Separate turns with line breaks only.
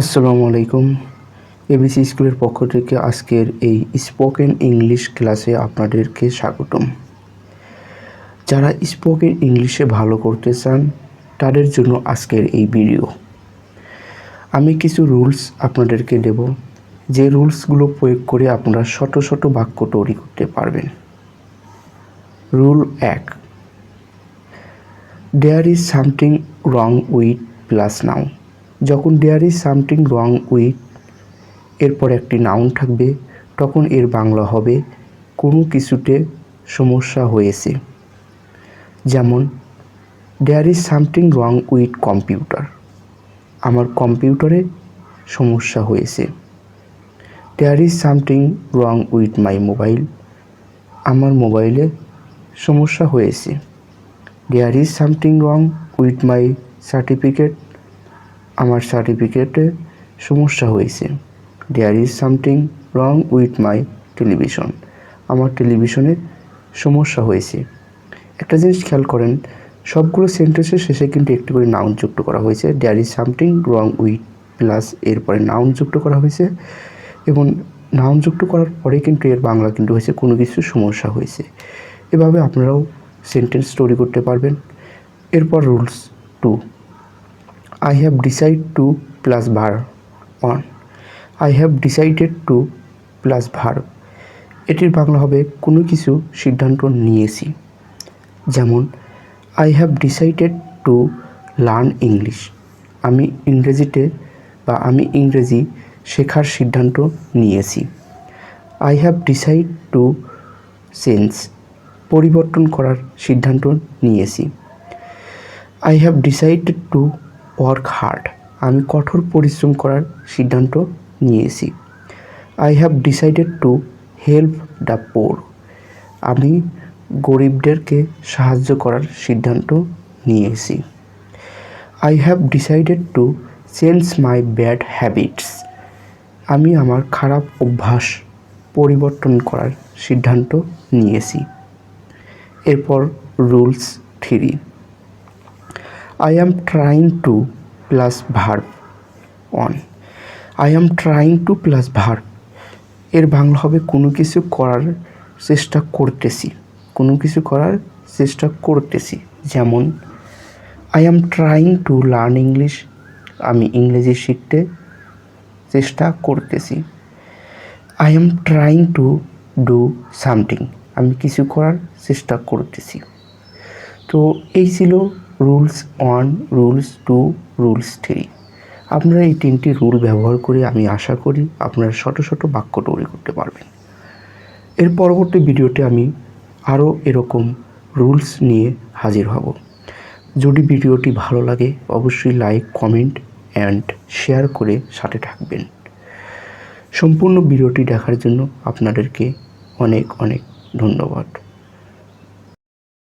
আসসালামু আলাইকুম। এবিসি স্কুলের পক্ষ থেকে আজকের এই স্পোকেন ইংলিশ ক্লাসে আপনাদেরকে স্বাগতম। যারা স্পোকেন ইংলিশে ভালো করতে চান, তাদের জন্য আজকের এই ভিডিও। আমি কিছু রুলস আপনাদেরকে দেব, যে রুলসগুলো প্রয়োগ করে আপনারা শত শত বাক্য তৈরি করতে পারবেন। রুল এক there is something wrong with plus noun যখন there is something wrong with এরপর একটি নাউন থাকবে, তখন এর বাংলা হবে, কোনো কিছুতে সমস্যা হয়েছে। যেমন there is something wrong with computer আমার কম্পিউটারে সমস্যা হয়েছে। There is something wrong with my mobile আমার মোবাইলে সমস্যা হয়েছে। There is something wrong with my certificate আমার সার্টিফিকেটে সমস্যা হয়েছে। There is something wrong with my television আমার টেলিভিশনে সমস্যা হয়েছে। একটা জিনিস খেয়াল করেন, সবগুলো সেন্টেন্সের শেষে কিন্তু একটি করে নাউন যুক্ত করা হয়েছে। There is something wrong with plus এরপরে নাউন যুক্ত করা হয়েছে এবং নাউন যুক্ত করার পরে কিন্তু এর বাংলা কিন্তু হয়েছে, কোনো কিছু সমস্যা হয়েছে। এভাবে আপনারাও সেন্টেন্স তৈরি করতে পারবেন। এরপর rules two I have decide to plus verb on I have decided to plus verb এটির বাংলা হবে কোনো কিছু সিদ্ধান্ত নিয়েছি। যেমন I have decided to learn English আমি ইংরেজিতে বা আমি ইংরেজি শেখার সিদ্ধান্ত নিয়েছি। I have decide to change পরিবর্তন করার সিদ্ধান্ত নিয়েছি। I have decided to work hard. আমি কঠোর পরিশ্রম করার সিদ্ধান্ত নিয়েছি। I have decided to help the poor আমি গরিবদেরকে সাহায্য করার সিদ্ধান্ত নিয়েছি। I have decided to change my bad habits আমি আমার খারাপ অভ্যাস পরিবর্তন করার সিদ্ধান্ত নিয়েছি। এরপর rules three. I am trying to plus verb on I am trying to plus verb এর বাংলা হবে কোনো কিছু করার চেষ্টা করতেছি। কোনো কিছু করার চেষ্টা করতেছি। যেমন I am trying to learn English আমি ইংরেজি শিখতে চেষ্টা করতেছি। I am trying to do something আমি কিছু করার চেষ্টা করতেছি। তো এই ছিল rules one rules two rules three আপনারা এই তিনটি রুল ব্যবহার করে আমি আশা করি আপনারা শত শত বাক্য তৈরি করতে পারবেন। এর পরবর্তী ভিডিওতে আমি আরও এরকম রুলস নিয়ে হাজির হব। যদি ভিডিওটি ভালো লাগে, অবশ্যই লাইক কমেন্ট অ্যান্ড শেয়ার করে সাথে থাকবেন। সম্পূর্ণ ভিডিওটি দেখার জন্য আপনাদেরকে অনেক অনেক ধন্যবাদ।